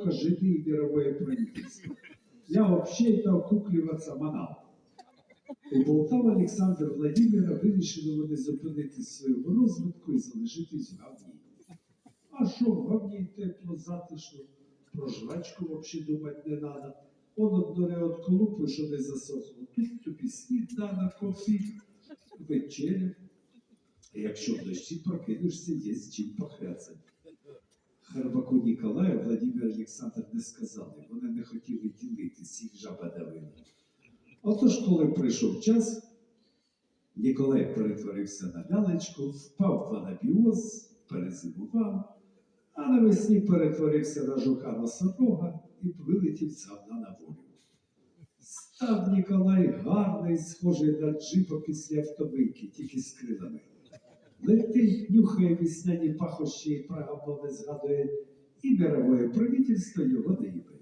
покажите и мировое правительство. Я вообще это окуклюватися. У Полтаві Олександр Владимира вирішили вони зупинити свою розвитку і залишитись в гавні. А що в гавні тепло, затишно, про жрачку взагалі думати не треба. Он одно не от колупу, що не засохло. Тут тобі сніданок, кофі, вечеря. Якщо в дощі прокинешся, є з чим похряцати. Харбаку Ніколаю Владимир Олександр не сказали, вони не хотіли ділитись, їх жаба давила. Отож, коли прийшов час, Ніколай перетворився на лялечку, впав в анабіоз, перезимував, а навесні перетворився на жука носорога і вилетів сам на волю. Став Ніколай гарний, схожий на джипа після автомийки, тільки з крилами. Летить, нюхає весняні пахощі і прагавно не згадує, и мировое правительство его наиболее.